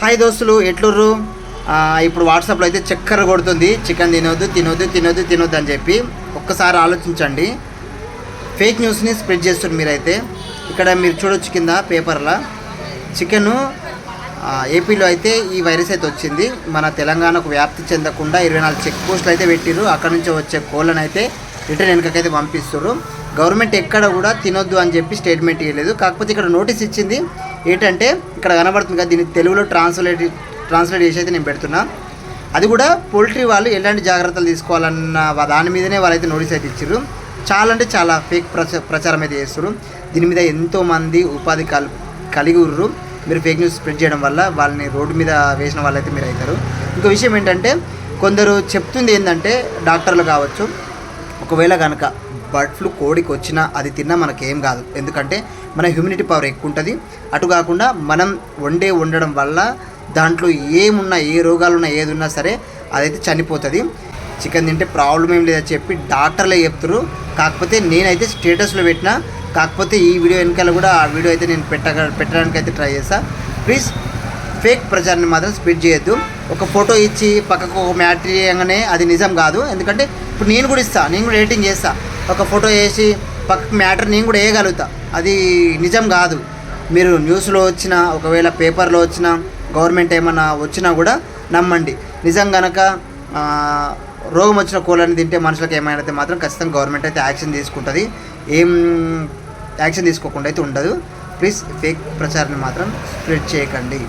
Hi దోస్తులు ఎట్లుర్రు? ఇప్పుడు వాట్సాప్లో అయితే చక్కెర కొడుతుంది. చికెన్ తినొద్దు తినొద్దు తినొద్దు తినొద్దు అని చెప్పి ఒక్కసారి ఆలోచించండి. ఫేక్ న్యూస్ని స్ప్రెడ్ చేస్తున్నారు మీరైతే. ఇక్కడ మీరు చూడొచ్చు కింద పేపర్లో. చికెను ఏపీలో అయితే ఈ వైరస్ అయితే వచ్చింది. మన తెలంగాణకు వ్యాప్తి చెందకుండా ఇరవై నాలుగు చెక్ పోస్టులు అయితే పెట్టిరు అక్కడ నుంచి వచ్చే కోళ్ళను అయితే రిటర్న్ వెనకకైతే పంపిస్తారు గవర్నమెంట్ ఎక్కడ కూడా తినొద్దు అని చెప్పి స్టేట్మెంట్ ఇవ్వలేదు కాకపోతే ఇక్కడ నోటీస్ ఇచ్చింది ఏంటంటే ఇక్కడ కనబడుతుంది కదా దీన్ని తెలుగులో ట్రాన్స్లేట్ ట్రాన్స్లేట్ చేసి అయితే నేను పెడుతున్నా. అది కూడా పోల్ట్రీ వాళ్ళు ఎలాంటి జాగ్రత్తలు తీసుకోవాలన్న దాని మీదనే వాళ్ళైతే నోటీస్ అయితే ఇచ్చారు చాలా అంటే చాలా ఫేక్ ప్రచ ప్రచారం అయితే చేస్తారు దీని మీద ఎంతోమంది ఉపాధి కల్ కలిగి ఉర్రు. మీరు ఫేక్ న్యూస్ స్ప్రెడ్ చేయడం వల్ల వాళ్ళని రోడ్డు మీద వేసిన వాళ్ళైతే మీరు అవుతారు ఇంకో విషయం ఏంటంటే కొందరు చెప్తుంది ఏంటంటే డాక్టర్లు కావచ్చు. ఒకవేళ కనుక బర్డ్ ఫ్లూ కోడికి వచ్చినా అది తిన్నా మనకేం కాదు. ఎందుకంటే మన హ్యూమినిటీ పవర్ ఎక్కువ ఉంటుంది అటు కాకుండా మనం వండే వండడం వల్ల దాంట్లో ఏమున్నా ఏ రోగాలున్నా ఏది ఉన్నా సరే అదైతే చనిపోతుంది. చికెన్ తింటే ప్రాబ్లం ఏం లేదని చెప్పి డాక్టర్లే చెప్తారు కాకపోతే నేనైతే స్టేటస్లో పెట్టిన. కాకపోతే ఈ వీడియో వెనకాల కూడా ఆ వీడియో అయితే నేను పెట్ట పెట్టడానికి అయితే ట్రై చేస్తా ప్లీజ్ ఫేక్ ప్రచారాన్ని మాత్రం స్ప్రెడ్ చేయొద్దు. ఒక ఫోటో ఇచ్చి పక్కకు ఒక మ్యాటర్ చేయగానే అది నిజం కాదు. ఎందుకంటే ఇప్పుడు నేను కూడా ఇస్తాను నేను కూడా ఎడిటింగ్ చేస్తా. ఒక ఫోటో వేసి పక్క మ్యాటర్ నేను కూడా వేయగలుగుతా. అది నిజం కాదు. మీరు న్యూస్లో వచ్చిన ఒకవేళ పేపర్లో వచ్చిన గవర్నమెంట్ ఏమన్నా వచ్చినా కూడా నమ్మండి. నిజం గనక రోగం వచ్చిన కోళ్ళని తింటే మనుషులకు ఏమైనా అయితే మాత్రం ఖచ్చితంగా గవర్నమెంట్ అయితే యాక్షన్ తీసుకుంటుంది. ఏం యాక్షన్ తీసుకోకుండా అయితే ఉండదు. ప్లీజ్ ఫేక్ ప్రచారాన్ని మాత్రం స్ప్రెడ్ చేయకండి.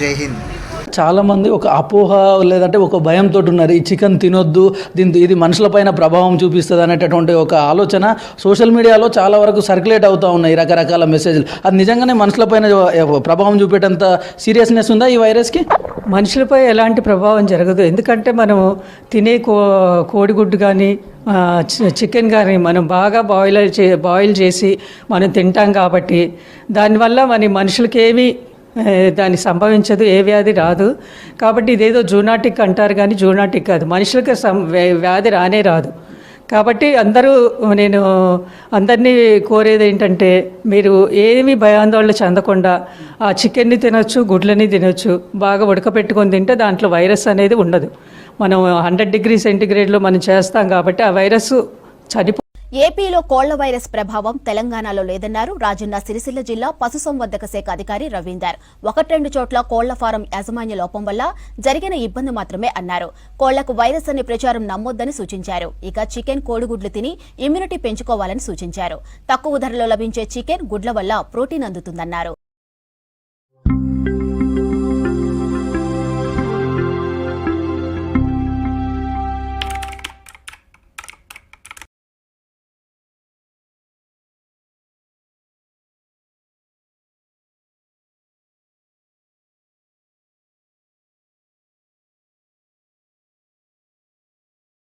జై హింద్. చాలామంది ఒక అపోహ లేదంటే ఒక భయంతో ఉన్నారు. ఈ చికెన్ తినొద్దు దీని ఇది మనుషులపైన ప్రభావం చూపిస్తుంది అనేటటువంటి ఒక ఆలోచన సోషల్ మీడియాలో చాలా వరకు సర్క్యులేట్ అవుతూ ఉన్నాయి రకరకాల మెసేజ్లు. అది నిజంగానే మనుషులపైన ప్రభావం చూపేటంత సీరియస్నెస్ ఉందా ఈ వైరస్కి? మనుషులపై ఎలాంటి ప్రభావం జరగదు. ఎందుకంటే మనం తినే కో కోడిగుడ్డు కానీ చి- చికెన్ కానీ మనం బాగా బాయిల్ చే బాయిల్ చేసి మనం తింటాం కాబట్టి దానివల్ల మన మనుషులకేమీ దాన్ని సంభవించదు ఏ వ్యాధి రాదు. కాబట్టి ఇదేదో జూనాటిక్ అంటారు కానీ జూనాటిక్ కాదు. మనుషులకి సం వ్యాధి రానే రాదు. కాబట్టి అందరూ నేను అందరినీ కోరేది ఏంటంటే మీరు ఏమీ భయాందోళన చెందకుండా ఆ చికెన్ని తినొచ్చు గుడ్లని తినొచ్చు బాగా ఉడకపెట్టుకొని తింటే దాంట్లో వైరస్ అనేది ఉండదు. మనం హండ్రెడ్ డిగ్రీ సెంటిగ్రేడ్లో మనం చేస్తాం కాబట్టి ఆ వైరస్ చనిపో ఏపీలో కోళ్ళ వైరస్ ప్రభావం తెలంగాణలో లేదన్నారు. రాజన్న సిరిసిల్ల జిల్లా పశుసంవర్ధక శాఖ అధికారి రవీందర్. ఒకట్రెండు చోట్ల కోళ్ళ ఫారం యాజమాన్య లోపం వల్ల జరిగిన ఇబ్బంది మాత్రమే అన్నారు. కోళ్ళకు వైరస్ అనే ప్రచారం నమ్మొద్దని సూచించారు. ఇక చికెన్ కోడిగుడ్లు తిని ఇమ్యూనిటీ పెంచుకోవాలని సూచించారు. తక్కువ ధరలో లభించే చికెన్ గుడ్ల వల్ల ప్రోటీన్ అందుతుందన్నారు.